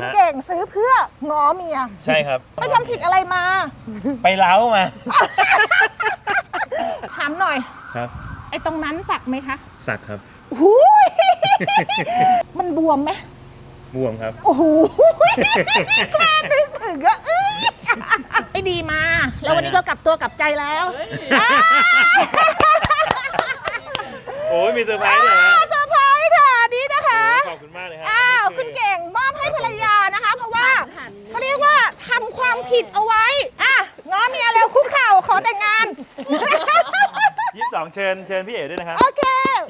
คุณฮะเก่งซื้อเพื่อง้อเมียใช่ครับ ไปทำผิดอะไรมา ไปเล้ามา ถามหน่อย ครับ ไอ้ตรงนั้นสักไหมคะ สักครับ หูย มันบวมไหมบวมครับ โอ้โหแค่นึกถึงก็เอ้ยไม่ดีมา แล้ววันนี้ก็กลับตัวกลับใจแล้วอ่าโอ้ยมีเซอร์ไพรส์เลยนะำความผิดเอาไว้อะง้อเมียแล้วคุกเข่าขอแต่งงาน ยี่สิบสองเชิญเชิญพี่เอ๋ด้วยนะครับโอเค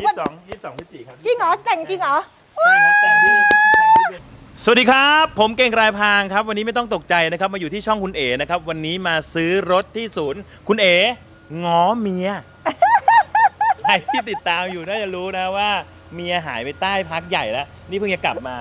ยี่สิบสองยี่สิบสองพฤศจิกครับจริงเหรอแต่งจริงเหรอ ใช่ครับแต่งที่แต่งที่เป็นสวัสดีครับ ผมเก่งรายพรางครับ วันนี้ไม่ต้องตกใจนะครับ มาอยู่ที่ช่องคุณเอ๋นะครับ วันนี้มาซื้อรถที่ศูนย์ คุณเอ๋ง้อเมีย ใครที่ติดตามอยู่น่าจะรู้นะว่า เมียหายไปใต้พักใหญ่แล้ว นี่เพิ่งจะกลับมา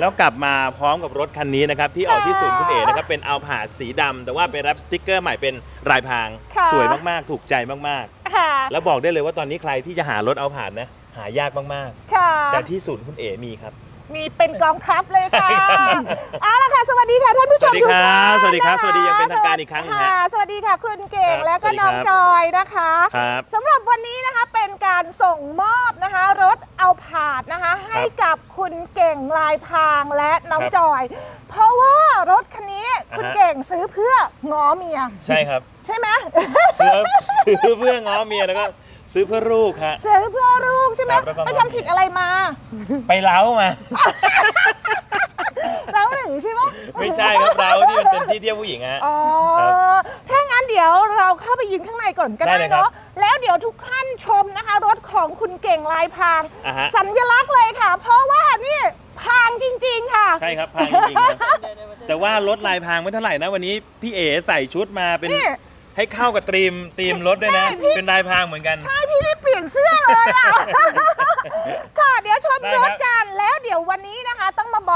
แล้วกลับมาพร้อมกับรถคันนี้นะครับ ที่ออกที่ศูนย์คุณเอ๋นะครับ เป็นเอาผาดสีดำแต่ว่าไปรับสติกเกอร์ใหม่เป็นรายพราง ค่ะ สวยมากๆ ถูกใจมากค่ะ ๆ แล้วบอกได้เลยว่าตอนนี้ใครที่จะหารถเอาผาดนะ หายากมากค่ะ ๆ แต่ที่ศูนย์คุณเอ๋มีครับ มีเป็นกองทัพเลยค่ะ เอาละค่ะ สวัสดีค่ะท่านผู้ชมสวัสดีทุกครับท่านสวัสดีครับนะะสวัสดีอย่างเป็นทางการอีกครั้งหนึ่งฮะค่ะ สวัสดีค่ะคุณเก่งครับและก็สวัสดีน้องครับ จอยนะคะครับ สำหรับวันนี้นะคะเป็นการส่งมอบนะคะ รถเอาผาดนะคะ ให้กับคุณเก่งลายพรางและน้องครับจอย เพราะว่ารถคันนี้คุณอ่าฮะเก่งซื้อเพื่อง้อเมีย ใช่ครับ ใช่ไหมซื้อซื้อเพื่อง้อเมียแล้วก็ซื้อเพื่อลูกฮะซื้อเพื่อลูกใช่ไหมครับแล้วก็ไปทำผิดอะไรมา ไปเล้ามา เราหนึ่งใช่ไหมไม่ใช่ครับเราที่มันเป็นที่เที่ยวผู้หญิงฮะ อ๋อครับถ้างั้นเดี๋ยวเราเข้าไปยืนข้างในก่อนก็ได้ได้เลยครับเนาะแล้วเดี๋ยวทุกท่านชมนะคะ รถของคุณเก่งลายพราง อ่าฮะ สัญลักษณ์เลยค่ะ เพราะว่านี่พรางจริง ๆ ค่ะ ใช่ครับพางจริงๆนะแต่ว่ารถลายพรางไม่เท่าไหร่นะวันนี้พี่เอ๋ใส่ชุดมาเป็นนี่ให้เข้ากับธีมธีมรถด้วยนะ ใช่พี่ เป็นลายพรางเหมือนกัน ใช่พี่ได้เปลี่ยนเสื้อเลยอะค่ะ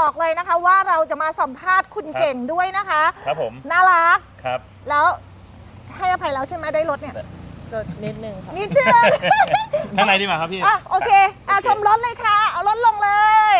บอกเลยนะคะว่าเราจะมาสัมภาษณ์คุณครับเก่งด้วยนะคะ ครับผมน่ารักครับ แล้วให้อภัยแล้วใช่ไหมได้รถเนี่ยก็นิดนึงค่ะนิดเดียวข้างในดีกว่าครับพี่อะโอเคอะชมรถเลยค่ะเอารถลงเลย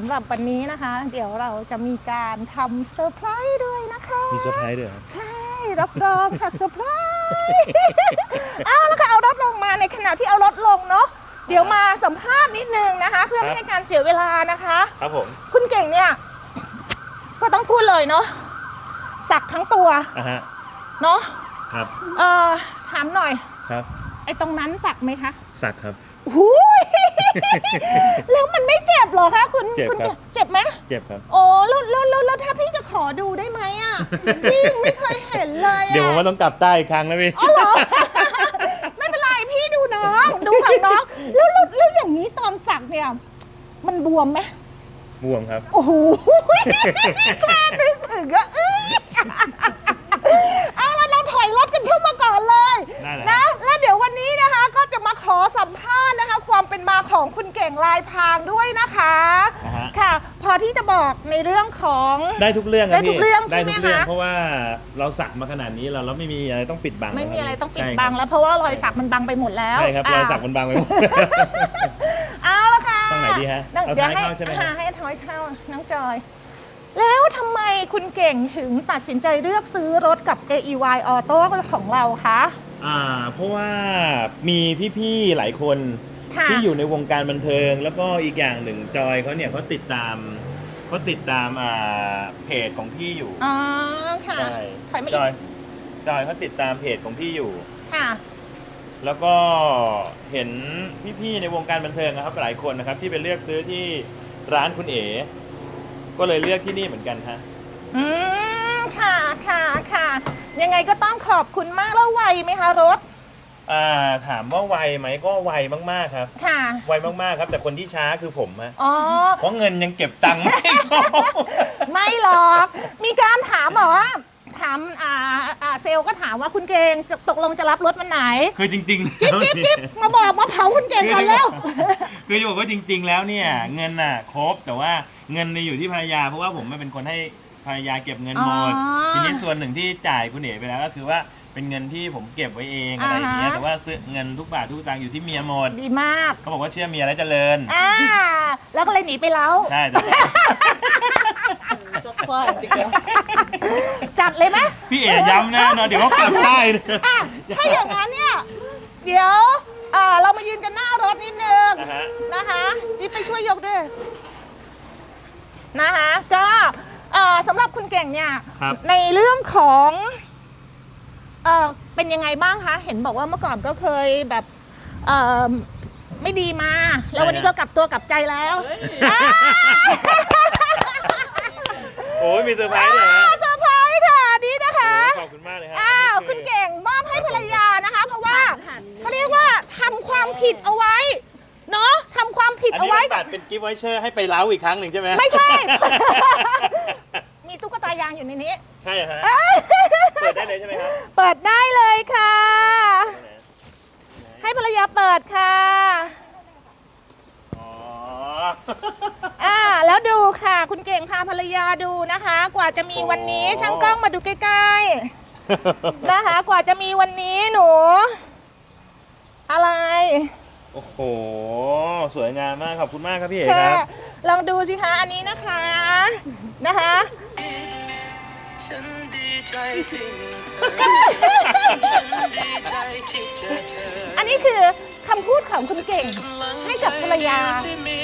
สำหรับวันนี้นะคะ เดี๋ยวเราจะมีการทำเซอร์ไพรส์ด้วยนะคะ มีเซอร์ไพรส์ด้วยครับใช่ รับรองค่ะเซอร์ไพรส์เอาแล้วค่ะเอารถลงมาในขณะที่เอารถลงเนาะเดี๋ยวมาสัมภาษณ์นิดนึงนะคะ เพื่อไม่ให้การเสียเวลานะคะ ครับผม คุณเก่งเนี่ย ก็ต้องพูดเลยเนาะสักทั้งตัวอะฮะ เนาะครับ เออถามหน่อย ครับ ไอ้ตรงนั้นสักไหมคะ สักครับหูย แล้วมันไม่เจ็บเหรอคะคุณเจ็บคุณครับ เจ็บไหมเจ็บครับ โอ้แล้วแล้วแล้วแล้วถ้าพี่จะขอดูได้ไหมอะ พี่ยังไม่เคยเห็นเลยอะเดี๋ยวผมว่าต้องกลับใต้อีกครั้งนะพี่ อ๋อเหรอ ไม่เป็นไรพี่ดูน้อง ดูของน้องแล้วแล้วแล้วอย่างนี้ตอนสักเนี่ย มันบวมไหม บวมครับ โอ้โห แค่นึกถึงก็เอ้ย ลายพรางด้วยนะคะ อ่าฮะ ค่ะ พอที่จะบอกในเรื่องของ ได้ทุกเรื่องคได้รับทุพี่กเรื่องได้ใช่ไหมทุกเรื่องคะ เพราะว่าเราสักมาขนาดนี้เราเราไม่มีอะไรต้องปิดบังไม่มีอะไรต้องปิดใช่คบับงแล้วเพราะว่ารอยสักมันบังไปหมดแล้วใช่ครับรอยสักามันบังไปหมด เอาละค่ะตรงไหนดีฮะนั่งเอาเดี๋ยวท้ายให้เข้าใช่ไหมหาให้ท้อยเข้าน้องจอย แล้วทำไมคุณเก่งถึงตัดสินใจเลือกซื้อรถกับ AEY Auto ของเราคะ อ่าเพราะว่ามีพี่ๆหลายคน ค่ะที่อยู่ในวงการบันเทิง แล้วก็อีกอย่างหนึ่งจอยเขาเนี่ยเขาติดตามเขาติดตามอ่าเพจของพี่อยู่อ๋อค่ะใช่ถอยมาจอีอยกจอยเขาติดตามเพจของพี่อยู่ ค่ะ แล้วก็เห็นพี่ๆในวงการบันเทิงนะครับ หลายคนนะครับ ที่ไปเลือกซื้อที่ร้านคุณเอ๋ก็เลยเลือกที่นี่เหมือนกันฮะ อืมค่ะค่ะค่ะ ยังไงก็ต้องขอบคุณมากแล้วไวไหมคะรถ อ่าถามว่าไวไหมก็ไวมากๆครับ ค่ะ ไวมากๆครับ แต่คนที่ช้าคือผมฮะอ๋อ เพราะเงินยังเก็บตังค์ไม่ครบ ไม่หรอก มีการถามบอกว่า ถามอ่าอ่าเซลล์ก็ถามว่าคุณเกงจะตกลงจะรับรถวันไหน คือจริงๆจิ๊บแล้วจิ๊บเนี่จิ๊ยบมาบอกมาเผาคุณเก่งก่อนแล้ว คือจะบอกว่าจริง ๆ แล้วเนี่ยเงินน่ะครบแต่ว่าเงินเนี่ยอยู่ที่ภรรยาเพราะว่าผมเป็นคนให้ภรรยาเก็บเงินหมดอ๋อ ทีนี้ส่วนหนึ่งที่จ่ายคุณเอ๋ไปแล้วก็คือว่า เป็นเงินที่ผมเก็บไว้เองอะไรอย่างเงี้ย อ่าฮะ แต่ว่าซื้อเงินทุกบาททุกสตางค์อยู่ที่เมียหมด ดีมากเขาบอกว่าเชื่อเมียแล้วเจริญ อ่าแล้วก็เลยหนีไปแล้ว ใช่แต่จัดเลยไหม พี่เอ๋ย้ำแน่นอนเดี๋ยวเขากลับได้นะ อะถ้าอย่างนั้นเนี่ย เดี๋ยวอ่าเรามายืนกันหน้ารถนิดนึงนะฮะ นะคะจิ๊บไปช่วยยกด้วยนะคะก็เอ่อสำหรับคุณเก่งเนี่ย ครับในเรื่องของ เอ่อเป็นยังไงบ้างคะ เห็นบอกว่าเมื่อก่อนก็เคยแบบเอ่อไม่ดีมา แล้ววันนี้ก็กลับตัวกลับใจแล้วอ่าโอ้ยมีเซอร์ไพรส์เลยฮะเซอร์ไพรส์ค่ะนี่นะคะขอบคุณมากเลยฮะอ้าวนี่คุณเก่งมอบให้ภรรยานะคะ เพราะว่าเขาเรียกว่าทำความผิดเอาไว้เนาะทำความผิดอันเอานี้ไว้ต้องตัดเป็นกิฟต์ไวเชอร์ให้ไปเล้าอีกครั้งหนึ่งใช่ไหมไม่ใช่ มีตุ๊กตายางอยู่ในนี้ ใช่ฮะเปิดได้เลยใช่ไหมครับเปิดได้เลยค่ะ ให้ภรรยาเปิดค่ะ อ๋อ อ่า แล้วดูค่ะ คุณเก่งพาภรรยาดูนะคะ กว่าจะมีวันนี้โอ้ ช่างกล้องมาดูใกล้ๆนะคะ กว่าจะมีวันนี้หนู อะไร โอ้โห สวยงามมาก ขอบคุณมากครับพี่เอกค่ะครับ ลองดูสิคะอันนี้นะคะนะคะ ฉันดีใจที่มีเธอ ฉันดีใจที่เจอเธออันนี้คือคำพูดของคุณเก่ง ให้กับภรรยาที่มี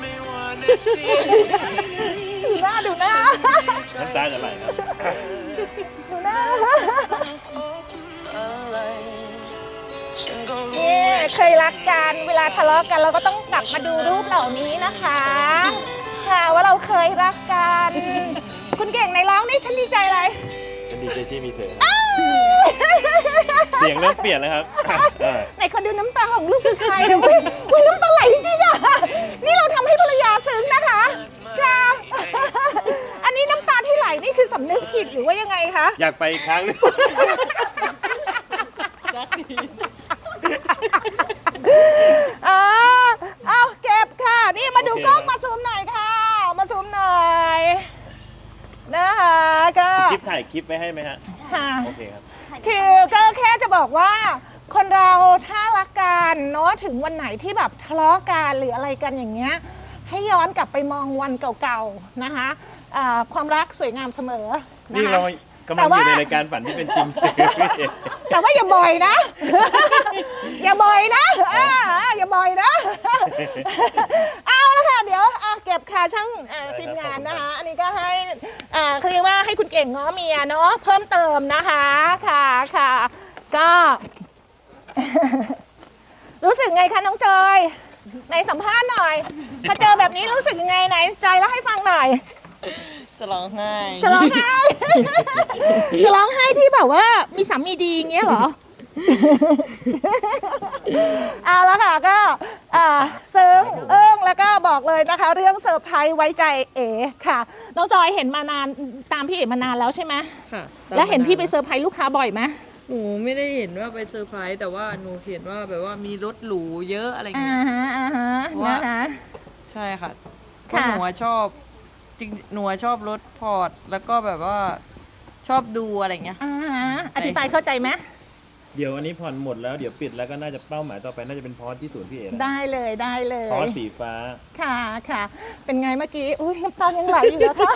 ไม่ว่านาทีดูหน้าดูหน้าน้ำตาจะไหลครับดูหน้าอะไรฉันก็รู้นี่เคยรักกันเวลาทะเลาะกันเราก็ต้องกลับมาดูรูปเหล่านี้นะคะ ค่ะว่าเราเคยรักกัน คุณเก่งในร้องนี่ฉันดีใจอะไร ฉันดีใจที่มีเธอ เสียงเริ่มเปลี่ยนแล้วครับอ่าไหนขอดูน้ำตาของลูกผู้ชายหน่อยอุ้ยน้ำตาไหลจริงๆอะ นี่เราทำให้ภรรยาซึ้งนะคะค่ะ อันนี้น้ำตาที่ไหลนี่คือสำนึกผิดหรือว่ายังไงคะ อยากไปอีกครั้งหนึงอ่าเอาเก็บค่ะ นี่มาดูกล้องมาซูมหน่อยค่ะ มาซูมหน่อย นะคะก็ คลิปถ่ายคลิปไว้ให้ไหมฮะ ค่ะ โอเคครับ คือก็แค่จะบอกว่า คนเราถ้ารักกันเนาะถึงวันไหนที่แบบทะเลาะกันหรืออะไรกันอย่างเงี้ย ให้ย้อนกลับไปมองวันเก่าๆนะคะอ่าความรักสวยงามเสมอนะนี่คะ เรากำลังอยู่ในรายการฝันที่เป็นจริง แต่ว่าอย่าบ่อยนะ อย่าบ่อยนะอ่าอย่าบ่อยนะเอาละค่ะเดี๋ยวอะเก็ บค่ะช่างอ่าทีมงานนะคะ อันนี้ก็ให้อ่าเขาเรียกว่าให้คุณเก่งง้อเมียเนาะเพิ่มเติมนะคะค่ะค่ะก็ รู้สึกไงคะน้องจอยไหนสัมภาษณ์หน่อยถ้าเจอแบบนี้รู้สึกยังไงไหนจอยแล้วให้ฟังหน่อย จะร้องไห้จะร้องไห้ จะร้องไห้ที่แบบว่ามีสามีดีอย่างเงี้ยเหรอ เอาละค่ะก็อ่าซึ้งเอิ้งแล้วก็บอกเลยนะคะ เรื่องเซอร์ไพรส์ไว้ใจเอ๋ค่ะน้องจอยเห็นมานานตามพี่เอ๋มานานแล้วใช่ไหมค่ะแล้วเห็นพี่ไปเซอร์ไพรส์ลูกค้าบ่อยไหมหนูไม่ได้เห็นว่าไปเซอร์ไพรส์แต่ว่าหนูเห็นว่าแบบว่ามีรถหรูเยอะอะไรอ่าเงี้ย ฮะอ่าฮะว่า นะคะใช่ค่ะเพค่ะราะหนูอะชอบจริงหนูอะชอบรถพอร์ตแล้วก็แบบว่าชอบดูอะไรเงี้ย อ่าฮะอธิบายเข้าใจไหม เดี๋ยวอันนี้ผ่อนหมดแล้วเดี๋ยวปิดแล้วก็น่าจะเป้าหมายต่อไปน่าจะเป็นพอสที่ศูนย์พี่เอกได้เลยได้เลยพอสสีฟ้า ค่ะค่ะ เป็นไงเมื่อกี้อุ้ยน้ำตายังไหลอยู่แล้วค่ะ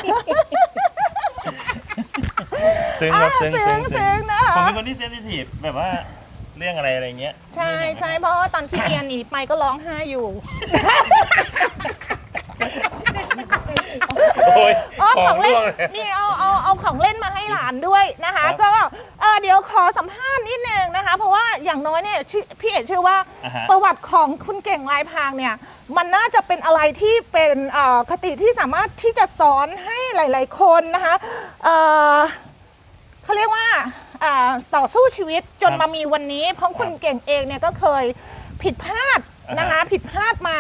ซึ้งครับซึ้งซึ้ซึ้งงซึ้งนะคะ ผมเป็นคนที่เซนซิทีฟแบบว่าเรื่องอะไรอะไรเงี้ยใช่ใช่เพราะว่าตอนที่เมียหนีไปก็ร้องไห้อยู่ โอ้ยอ๋อขขอองงเล่ร่นวงเลยนี่เอาเอาเอาของเล่นมาให้หลานด้วยนะคะ ครับก็เออเดี๋ยวขอสัมภาษณ์นิดนึงนะคะ เพราะว่าอย่างน้อยเนี่ยชื่อพี่เอกเชื่อว่าอ่าฮะ ประวัติของคุณเก่งลายพรางเนี่ย มันน่าจะเป็นอะไรที่เป็นเอ่อคติที่สามารถที่จะสอนให้หลาย ๆ คนนะคะเอ่อ เขาเรียกว่าอ่าต่อสู้ชีวิตจนครับมามีวันนี้ เพราะคุณครับเก่งเองเนี่ยก็เคยผิดพลาดนะคะผิดพลาดมา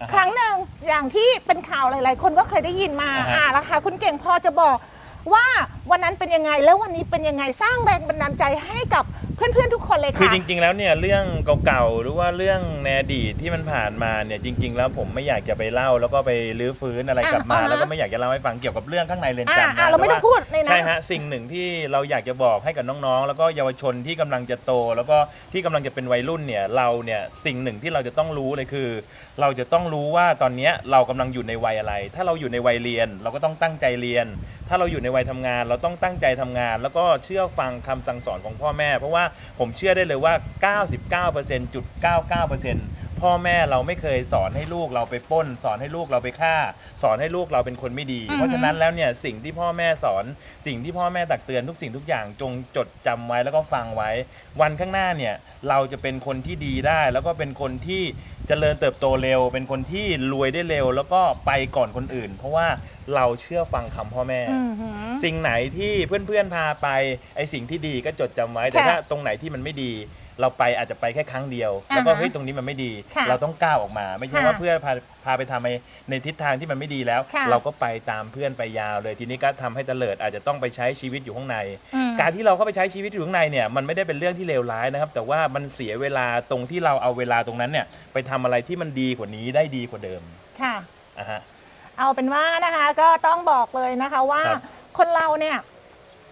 อ่าฮะ ครั้งหนึ่งอย่างที่เป็นข่าวหลาย ๆ คนก็เคยได้ยินมาอ่าฮะ อ่าแล้วค่ะคุณเก่งพอจะบอกว่าวันนั้นเป็นยังไงแล้ววันนี้เป็นยังไงสร้างแรงบันดาลใจให้กับ เพื่อนๆทุกคนเลยคือค่ะจริง ๆ แล้วเนี่ยเรื่องเก่าๆหรือว่าเรื่องในอดีตที่มันผ่านมาเนี่ยจริง ๆ แล้วผมไม่อยากจะไปเล่า แล้วก็ไปลื้อฟื้นอะไรกลับมา อ่าฮะแล้วก็ไม่อยากจะเล่าให้ฟังเกี่ยวกับเรื่องข้างในเรือนอ่าจำอ่านะเราไม่ต้องแต่ว่พูดในนั้น ใช่ฮะสิ่งหนึ่งที่เราอยากจะบอกให้กับน้องๆ แล้วก็เยาวชนที่กำลังจะโต แล้วก็ที่กำลังจะเป็นวัยรุ่นเนี่ยเราเนี่ยสิ่งหนึ่งที่เราจะต้องรู้เลยคือ เราจะต้องรู้ว่าตอนเนี้ยเรากำลังอยู่ในวัยอะไร ถ้าเราอยู่ในวัยเรียน เราก็ต้องตั้งใจเรียน ถ้าเราอยู่ในวัยทำงาน เราต้องตั้งใจทำงาน แล้วก็เชื่อฟังคำสั่งสอนของพ่อแม่ เพราะว่าผมเชื่อได้เลยว่า 99.99%พ่อแม่เราไม่เคยสอนให้ลูกเราไปปล้น สอนให้ลูกเราไปฆ่า สอนให้ลูกเราเป็นคนไม่ดี เพราะฉะนั้นแล้วเนี่ยสิ่งที่พ่อแม่สอน สิ่งที่พ่อแม่ตักเตือนทุกสิ่งทุกอย่างจงจดจำไว้แล้วก็ฟังไว้ วันข้างหน้าเนี่ยเราจะเป็นคนที่ดีได้ แล้วก็เป็นคนที่เจริญเติบโตเร็ว เป็นคนที่รวยได้เร็ว แล้วก็ไปก่อนคนอื่น เพราะว่า เราเชื่อฟังคำพ่อแม่ อือหือ สิ่งไหนที่เพื่อนๆพาไปไอสิ่งที่ดีก็จดจำไว้ แต่ค่ะถ้าตรงไหนที่มันไม่ดี เราไปอาจจะไปแค่ครั้งเดียว แล้วก็อ่าฮะเฮ้ยตรงนี้มันไม่ดี ค่ะเราต้องก้าวออกมา ไม่ใช่ค่ะว่าเพื่อนพาพาไปทำในในทิศทางที่มันไม่ดีแล้ว ค่ะเราก็ไปตามเพื่อนไปยาวเลยทีนี้ก็ทำให้เตลิดอาจจะต้องไปใช้ชีวิตอยู่ข้างใน อืม การที่เราเข้าไปใช้ชีวิตอยู่ข้างในเนี่ยมันไม่ได้เป็นเรื่องที่เลวร้ายนะครับ แต่ว่ามันเสียเวลาตรงที่เราเอาเวลาตรงนั้นเนี่ยไปทำอะไรที่มันดีกว่านี้ได้ดีกว่าเดิมค่ะ อะฮะ เอาเป็นว่านะคะก็ต้องบอกเลยนะคะว่าครับ คนเราเนี่ย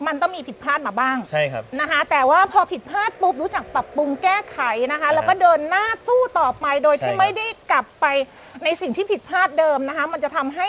มันต้องมีผิดพลาดมาบ้างใช่ครับ นะคะ แต่ว่าพอผิดพลาดปุ๊บรู้จักปรับปรุงแก้ไขนะคะอ่าฮะแล้วก็เดินหน้าสู้ต่อไปโดยที่ใช่ครับ ไม่ได้กลับไปในสิ่งที่ผิดพลาดเดิมนะคะ มันจะทำให้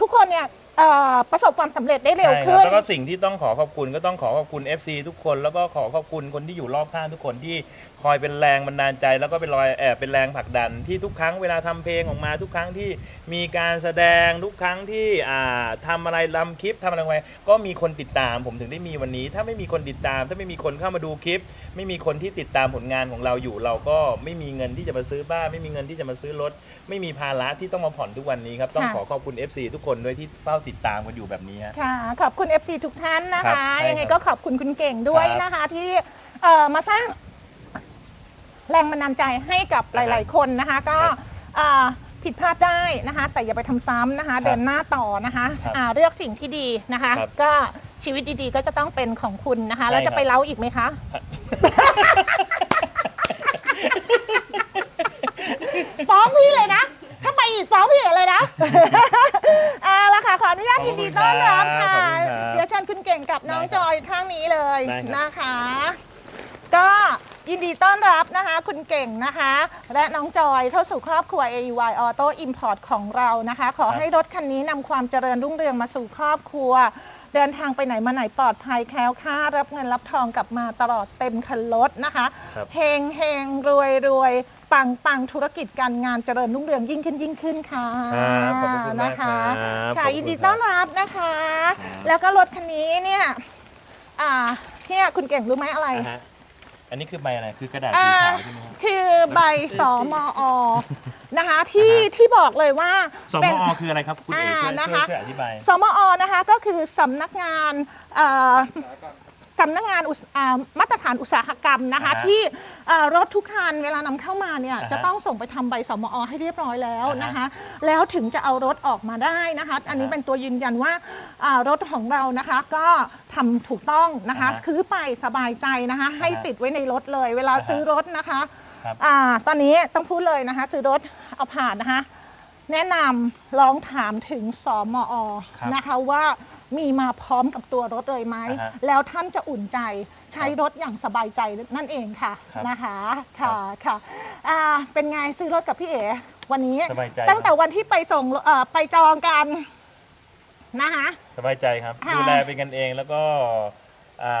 ทุกคนเนี่ย เอ่อประสบความสำเร็จได้เร็วใช่คขึ้บน แล้วก็สิ่งที่ต้องขอขอบคุณก็ต้องขอขอบคุณ FC ทุกคน แล้วก็ขอขอบคุณคนที่อยู่รอบข้างทุกคนที่คอยเป็นแรงบันดาลใจ แล้วก็เป็นรอยแอบเป็นแรงผลักดันที่ทุกครั้งเวลาทำเพลงออกมา ทุกครั้งที่มีการแสดงทุกครั้งที่อ่าทำอะไรลำคลิปทำอะไรไว้ก็มีคนติดตามผมถึงได้มีวันนี้ ถ้าไม่มีคนติดตาม ถ้าไม่มีคนเข้ามาดูคลิป ไม่มีคนที่ติดตามผลงานของเราอยู่ เราก็ไม่มีเงินที่จะมาซื้อบ้านไม่มีเงินที่จะมาซื้อรถ ไม่มีภาระที่ต้องมาผ่อนทุกวันนี้ครับต้องค่ะ ขอขอบคุณ FC ทุกคนด้วยที่เฝ้าติดตามกันอยู่แบบนี้ฮะ ค่ะ ขอบคุณ FC ทุกท่านนะครัคะ บใช่ยังไงครับก็ขอบคุณคุณเก่งด้วยครับนะคะ ที่เอ่อมาสร้างแรงบันดาลใจให้กับหลาย ๆ คนนะคะ ก็ครับเอ่อผิดพลาดได้นะคะ แต่อย่าไปทำซ้ำนะคะ ครับเดินหน้าต่อนะคะครับอ่าเลือกสิ่งที่ดีนะคะ ครับก็ชีวิตดีๆ ก็จะต้องเป็นของคุณนะคะใช่แล้วจะครับ ไปเล้าอีกไหมคะ ฟ้องพี่เลยนะ ถ้าไปอีกฟ้องพี่เลยนะ น้องได้ครับจอยข้างนี้เลยได้ครับ นะคะ ก็ยินดีต้อนรับนะคะ คุณเก่งนะคะ และน้องจอยเข้าสู่ครอบครัว AUY Auto Import ของเรานะคะ ขอให้รถคันนี้นำความเจริญรุ่งเรืองมาสู่ครอบครัว เดินทางไปไหนมาไหนปลอดภัยแคล้วคลาดรับเงินรับทองกลับมาตลอดเต็มคันรถนะคะครับ เฮงเฮงรวยรวย ปังปังธุรกิจการงานเจริญรุ่งเรืองยิ่งขึ้นยิ่งขึ้นค่ะครับขอบพระคุณมากนะคะครับค่ะขอบคุณยินดีต้อนรับนะคะแล้วก็รถคันนี้เนี่ยอ่าเนี่ยคุณเก่งรู้ไหมอะไร อ่าฮะอันนี้คือใบอะไรคือกระดาษอ่าสีขาวใช่ไหมครับคือใบสมอ นะคะที่ที่บอกเลยว่าสมเป็น อคืออะไรครับคุณเอกช่วยอ่านะช่วยคะช่วยอธิบาย สมอนะคะก็คือสำนักงานเอ่อ สำนักงานอุตสอ่ามาตรฐานอุตสาหกรรมนะคะอ่าฮะที่เอ่อรถทุกคันเวลานำเข้ามาเนี่ยอ่าฮะจะต้องส่งไปทำใบสมอให้เรียบร้อยแล้วอ่าฮะนะคะ แล้วถึงจะเอารถออกมาได้นะคะ อันนี้อ่าฮะเป็นตัวยืนยันว่าอ่ารถของเรานะคะก็ทำถูกต้องนะคะ อ่าฮะซื้อไปสบายใจนะคะ ให้อ่าฮะติดไว้ในรถเลย เวลาอ่าฮะซื้อรถนะคะครับ อ่าตอนนี้ต้องพูดเลยนะคะ ซื้อรถเอาผ่านนะคะ แนะนำลองถามถึงสอมอ ครับนะคะว่า มีมาพร้อมกับตัวรถเลยไหม อ่าฮะแล้วท่านจะอุ่นใจใช้รถอย่างสบายใจนั่นเองค่ะครับนะคะค่ะค่ะอ่าเป็นไงซื้อรถกับพี่เอ๋วันนี้ สบายใจตั้งแต่วันที่ไปส่งเอ่อไปจองกันนะคะ สบายใจครับ ค่ะ ดูแลเป็นกันเองแล้วก็อ่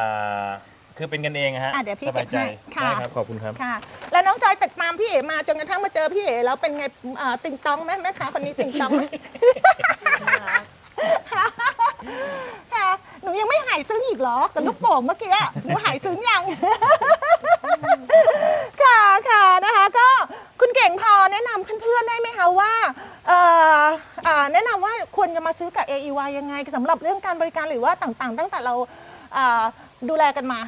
าคือเป็นกันเองอะฮะอะเดี๋ยวพี่สบายใจเก็บให้ค่ะ ได้ครับขอบคุณครับ ค่ะ แล้วน้องจอยติดตามพี่เอ๋มาจนกระทั่งมาเจอพี่เอ๋แล้วเป็นไงเอ่อติงตองไหมแม่ค้าคนนี้ติงตองไหม ค่ะหนูยังไม่หายซึ้งอีกเหรอกับลูกโป่งเมื่อกี้หนูหายซึ้งยัง ค่ะค่ะนะคะ ก็คุณเก่งพอแนะนำเพื่อนๆได้ไหมคะว่าเอ่ออ่าแนะนำว่าควรจะมาซื้อกับ AEY ยังไงสำหรับเรื่องการบริการหรือว่าต่างๆ ตั้งแต่เราอ่าดูแลกันมา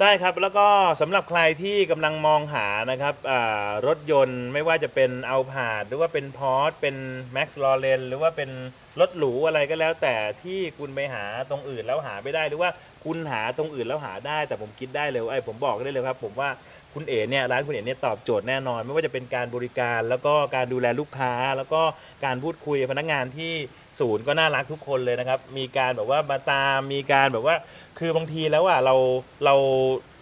ได้ครับ แล้วก็สำหรับใครที่กำลังมองหานะครับอ่ารถยนต์ไม่ว่าจะเป็นเอาผาดหรือว่าเป็นพอร์ตเป็น Max l a w r e n หรือว่าเป็น รถหรูอะไรก็แล้ว แต่ที่คุณไปหาตรงอื่นแล้วหาไม่ได้หรือว่าคุณหาตรงอื่นแล้วหาได้ แต่ผมคิดได้เลยว่าไอ้ผมบอกได้เลยครับ ผมว่าคุณเอ๋เนี่ยร้านคุณเอ๋เนี่ยตอบโจทย์แน่นอน ไม่ว่าจะเป็นการบริการแล้วก็การดูแลลูกค้า แล้วก็การพูดคุยกับพนักงานที่ศูนย์ก็น่ารักทุกคนเลยนะครับ มีการแบบว่ามาตามมีการแบบว่า คือบางทีแล้วอะเราเรา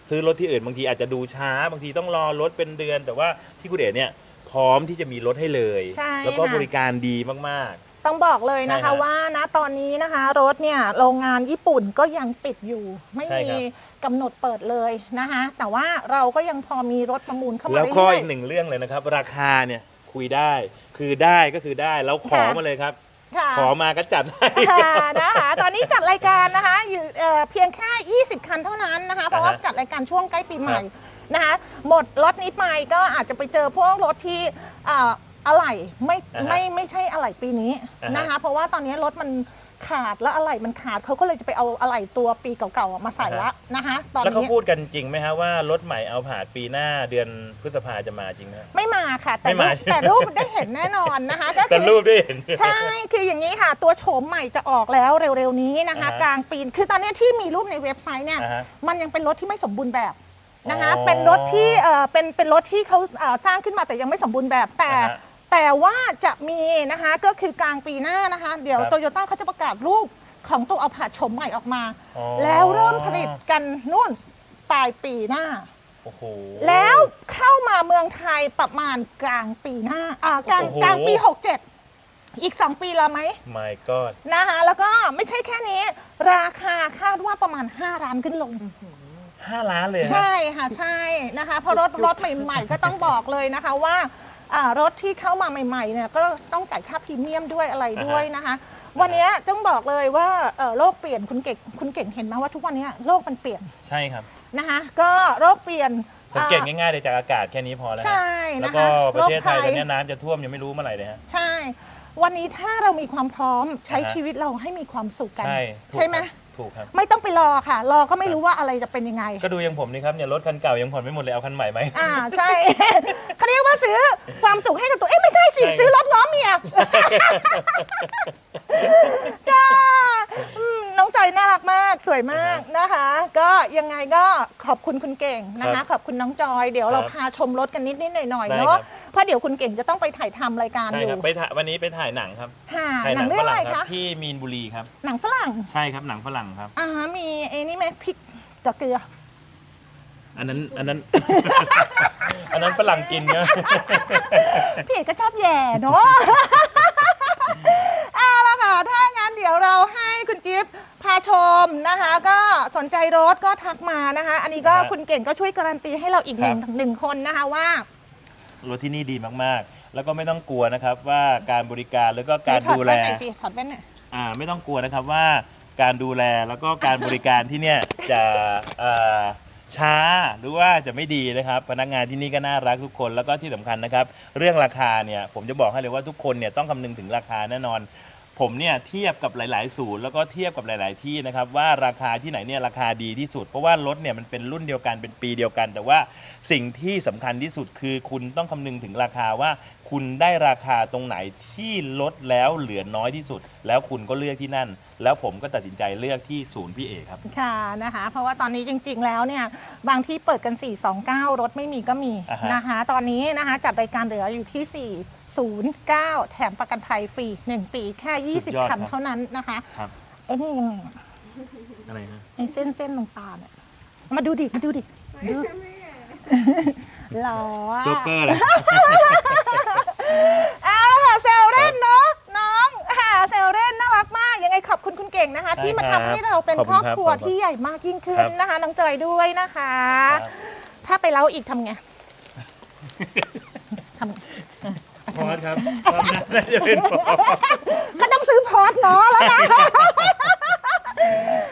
ซื้อรถที่อื่นบางทีอาจจะดูช้า บางทีต้องรอรถเป็นเดือน แต่ว่าที่คุณเอ๋เนี่ยพร้อมที่จะมีรถให้เลย ใช่แล้วก็ค่ะ บริการดีมาก ต้องบอกเลยนะใช่ครัคะบว่าณตอนนี้นะคะ รถเนี่ยโรงงานญี่ปุ่นก็ยังปิดอยู่ ไม่ใช่มีครับ กำหนดเปิดเลยนะคะ แต่ว่าเราก็ยังพอมีรถประมูลเข้าๆมาแล้วก็เรื่อยอีกหนึ่งเรื่องเลยนะครับ ราคาเนี่ยคุยได้ คือได้ก็คือได้แล้วขอค่ะมาเลยครับ ๆค่ะ ขอมาก็จัดให้ ค่ะนะคะตอนนี้จัดรายการนะคะอยู่เอ่อเพียงแค่ 20 คันเท่านั้นนะคะ เพราะว่าอ่าฮะจัดรายการช่วงใกล้ปีใหม่ครับนะคะ หมดรถนี้ไปก็อาจจะไปเจอพวกรถที่อ่า อะไหล่ไม่อ่าฮะไม่ไม่ใช่อะไหล่ปีนี้อ่าฮะ นะคะ เพราะว่าตอนนี้รถมันขาดแล้วอะไหล่มันขาดเขาก็เลยจะไปเอาอะไหล่ตัวปีเก่าๆมาใส่ละนะคะ ตอนแล้วเขานี้พูดกันจริงไหมฮะว่ารถใหม่เอาผ่านปีหน้าเดือนพฤษภาจะมาจริงไหมฮะ ไม่มาค่ะ แต่ไม่รูมา ปแต่รูปได้เห็นแน่นอนนะคะก็แต่คือ รูปได้เห็น ใช่ คืออย่างนี้ค่ะ ตัวโฉมใหม่จะออกแล้วเร็วๆนี้นะคะ อ่าฮะกลางปีนคือตอนนี้ที่มีรูปในเว็บไซต์เนี่ย อ่าฮะมันยังเป็นรถที่ไม่สมบูรณ์แบบนะคะ อ๋อเป็นรถที่เอ่อเป็นเป็นรถที่เขาเอ่อสร้างขึ้นมาแต่ยังไม่สมบูรณ์แบบ แต่อ่าฮะ แต่ว่าจะมีนะคะก็คือกลางปีหน้านะคะ เดี๋ยวครับ โตโยต้าเขาจะประกาศรูปของตัวเอาผาดโฉมใหม่ออกมา อ๋อแล้วเริ่มผลิตกันนู่นปลายปีหน้า โอ้โห แล้วเข้ามาเมืองไทยประมาณกลางปีหน้าอ่ากลางโอ้โห กลางปี 67 อีก 2 ปีแล้วไหม my god นะคะแล้วก็ไม่ใช่แค่นี้ ราคาคาดว่าประมาณ 5 ล้านขึ้นลง ห้าล้านเลยฮะใช่ค่ะ ใช่นะคะเพราะรถรถใหม่ๆ ก็ต้องบอกเลยนะคะว่า อ่ารถที่เข้ามาใหม่ๆเนี่ยก็ต้องจ่ายค่าพรีเมียมด้วยอะไรด้วยนะคะ วันนี้ต้องบอกเลยว่าเอ่อโลกเปลี่ยนคุณเก่งคุณเก่งเห็นไหมว่าทุกวันนี้โลกมันเปลี่ยนใช่ครับ นะคะก็โลกเปลี่ยนสังเกตอ่า ง่ายๆเลยจากอากาศแค่นี้พอแล้วฮะใช่แล้วนะคะก็ประเทศไทยโรคตอนนี้น้ำจะท่วมยังไม่รู้เมื่อไหร่เลยฮะ ใช่ วันนี้ถ้าเรามีความพร้อมใช้อ่าฮะชีวิตเราให้มีความสุขกันใช่ถูกใช่ไหมครับ ถูกครับ ไม่ต้องไปรอค่ะ รอก็ไม่รู้ว่าอะไรจะเป็นยังไง ก็ดูอย่างผมนี่ครับเนี่ยรถคันเก่ายังผ่อนไม่หมดเลยเอาคันใหม่ไหม อ่าใช่ เขาเรียกว่าซื้อความสุขให้กับตัวเอ๊ะไม่ใช่สิใช่ ซื้อรถง้อเมีย จ้าอืมน้องจอยน่ารักมากสวยมากนะคะ ก็ยังไงก็ขอบคุณคุณเก่งนะคะขอบคุณน้องจอย เดี๋ยวเราพาชมรถกันนิดนิดๆหน่อยหน่อยๆได้เนาะครับ เพราะเดี๋ยวคุณเก่งจะต้องไปถ่ายทำรายการใช่อยู่ครับไปถ่ายวันนี้ไปถ่ายหนังครับค่ะถ่ายหหนันังงเรื่อฝงอะไรรั่งครัคะบที่มีนบุรีครับ หนังฝรั่งใช่ครับหนังฝรั่งครับ อ่ามีไอ้นี่ไหมพริกกับเกลือ อันนั้นอันนั้น อันนั้นฝรั่งกินเนอะ พี่เอกก็ชอบแย่เนาะ เอาละค่ะ ถ้างั้นเดี๋ยวเราให้คุณจิ๊บพาชมนะคะ ก็สนใจรถก็ทักมานะคะ อันนี้ก็ครับคุณเก่งก็ช่วยการันตีให้เราอีกหนึ่งครับ หนึ่งคนนะคะว่า รถที่นี่ดีมากๆ แล้วก็ไม่ต้องกลัวนะครับว่าการบริการแล้วก็การดูแล ถอดแว่นหน่อยสิถอดแว่นหน่อย อ่าไม่ต้องกลัวนะครับว่าการดูแลแล้วก็การบริการที่เนี่ยจะเอ่อช้าหรือว่าจะไม่ดีนะครับ พนักงานที่นี่ก็น่ารักทุกคนแล้วก็ที่สำคัญนะครับ เรื่องราคาเนี่ยผมจะบอกให้เลยว่าทุกคนเนี่ยต้องคำนึงถึงราคาแน่นอน ผมเนี่ยเทียบกับหลาย ๆ ศูนย์แล้วก็เทียบกับหลาย ๆ ที่นะครับว่าราคาที่ไหนเนี่ยราคาดีที่สุด เพราะว่ารถเนี่ยมันเป็นรุ่นเดียวกันเป็นปีเดียวกัน แต่ว่าสิ่งที่สำคัญที่สุดคือคุณต้องคำนึงถึงราคาว่า คุณได้ราคาตรงไหนที่ลดแล้วเหลือน้อยที่สุด แล้วคุณก็เลือกที่นั่น แล้วผมก็ตัดสินใจเลือกที่ศูนย์พี่เอกครับ ค่ะนะคะ เพราะว่าตอนนี้จริง ๆ แล้วเนี่ยบางที่เปิดกัน 429 รถไม่มีก็มีอ่าฮะ นะคะ ตอนนี้นะคะจัดรายการเหลืออยู่ที่ 409 แถมประกันภัยฟรี 1 ปีแค่20คันเท่านั้นนะคะครับไอ้นี่ยังไงอะอะไรฮะไอ้เส้นเส้นตรงตาเนี่ยมาดูดิมาดูดิดู หรอโจ๊กเกอร์เลยเอาละค่ะเซลเล่นเนาะน้องค่ะเซลเล่นน่ารักมาก ยังไงขอบคุณคุณเก่งนะคะ ที่มาได้ครับทำให้เราเป็นขอบคคุรณอบครับครัวขอบคุณที่ใหญ่มากยิ่งขึ้คนรับนะคะน้องเจยด้วยนะคะ ถ้าไปเล่าอีกทำไงทำพอดครับพอดน่าจะเป็นพอดก็ต้องซื้อพอร์ตเนาะแล้วนะ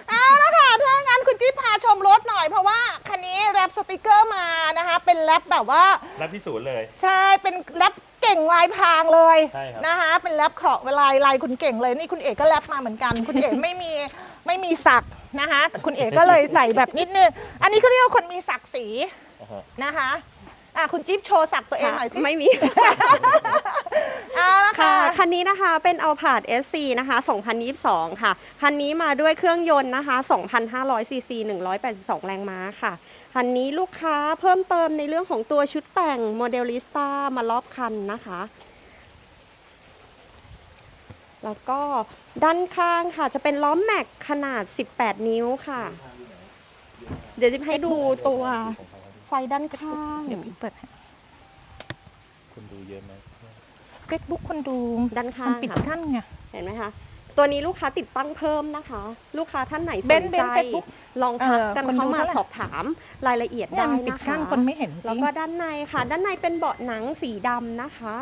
เอาละค่ะถ้างั้นคุณจิ๊บพาชมรถหน่อยเพราะว่าคั นนี้แรปสติกเกอร์มานะคะ เป็นแรปแบบว่า รับที่ศูนย์เลย ใช่ เป็นแรปเก่งลายพรางเลยใช่ครับ นะคะ เป็นแรปของลายลายคุณเก่งเลย นี่คุณเอกก็แรปมาเหมือนกัน คุณเอกไม่มีไม่มีศักดิ์นะคะแต่คุณเอกก็เลยใส่แบบนิดนึง อันนี้เขาเรียกว่าคนมีศักดิ์ศรีอ่าฮะนะคะ อะคุณจิ๊บโชว์ศักดิ์ตัวเองหน่อยสิไม่มีเอาละค่ะ ค่ะ คันนี้นะคะเป็นเอาผาด SC นะคะ 2022 ค่ะ คันนี้มาด้วยเครื่องยนต์นะคะ2,500 ซีซี 182 แรงม้าค่ะ คันนี้ลูกค้าเพิ่มเติมในเรื่องของตัวชุดแต่งโมเดลิสต้ามารอบคันนะคะ แล้วก็ด้านข้างค่ะจะเป็นล้อมแม็กขนาด 18 นิ้วค่ะ เดี๋ยวจะให้ดูตัวไฟด้านข้าง เดี๋ยวพี่เปิดให้คุณดูเยอะไหม เฟซบุ๊กคนดูด้านข้ามันงปิดค่ะกั้นไงเห็นไหมคะตัวนี้ลูกค้าติดตั้งเพิ่มนะคะ ลูกค้าท่านไหนสเบนนซ์เบใจนซ์ Facebook ลองทักกันเออคนดูเข้ามาเท่าไหร่สอบถามรายละเอียดเนี่ยได้มันปิดนะคะกั้นคนไม่เห็นจแล้วริงก็ด้านในค่ะ ด้านในเป็นเบาะหนังสีดำนะคะ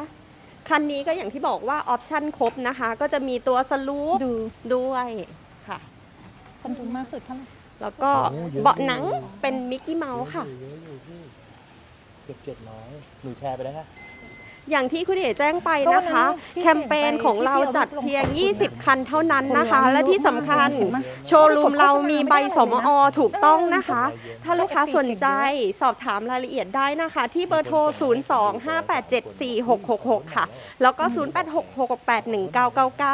คันนี้ก็อย่างที่บอกว่าออปชั่นครบนะคะ ก็จะมีตัวสลูปดูด้วยค่ะคนดูมากสุดเท่าไหร่แล้วก็เบาะหนังเป็นมิกกี้เมาส์ค่ะเยอะอยู่พี่เกือบเจ็ดร้อยหนูแชร์ไปแล้วค่ะ อย่างที่คุณเอ๋แจ้งไปก็นะคะวันนั้นที่แคมเปญของเราจัดเพียง 20 คันเท่านั้นนะคะ และที่สำคัญเห็นไหมโชว์รูมเรามีใบสมอถูกต้องนะคะ ถ้าลูกค้าสนใจสอบถามรายละเอียดได้นะคะ ที่เบอร์โทร 025874666 ค่ะ แล้วก็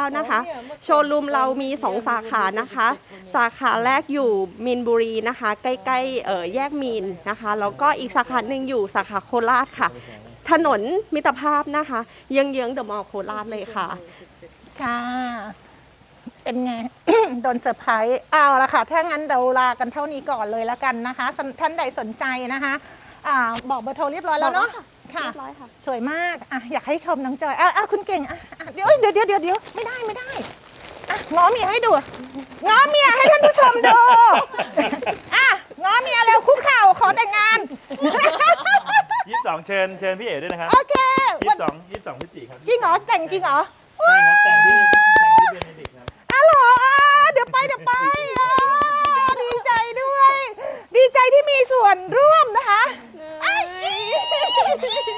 0866819999 นะคะ โชว์รูมเรามี 2 สาขานะคะ สาขาแรกอยู่มีนบุรีนะคะ ใกล้ๆเอ่อแยกมีนนะคะ แล้วก็อีกสาขาหนึ่งอยู่สาขาโคราชค่ะ ถนนมิตรภาพนะคะเยื้องๆเดอะมอลล์โคราชเลยค่ะ ค่ะ เป็นไง โดนเซอร์ไพรส์เอาละค่ะ ถ้างั้นเราลากันเท่านี้ก่อนเลยแล้วกันนะคะสท่านใดสนใจนะคะอ่าบอกเบอร์โทรเรียบร้อยแล้วเนาะบอกแล้วค่ะ เรียบร้อยค่ะ สวยมากอะอยากให้ชมน้องจอยอะอะคุณเก่งอะอะเดี๋ยวเดี๋ยวเดี๋ยวเดี๋ยวเดี๋ยวไม่ได้ไม่ได้อะง้อเมียให้ดูง้อเมียให้ท่านผู้ชมดูอะง้อเมียเร็วคุกเข่าขอแต่งงาน ยี่สิบสองเชิญเชิญพี่เอ๋ด้วยนะครับโอเคยี่วัสินบสองยี่สิบสองพฤศจิกายนครับจริงเหรอแต่งจริงเหรอใช่ครับแต่งที่แต่งที่เบนเดิกต์ครับอ๋อเหรออะเดี๋ยวไปเดี๋ยวไปอะดีใจด้วย ดีใจที่มีส่วนร่วมนะคะไอ้เขินพี่เขินพี่เขินขอ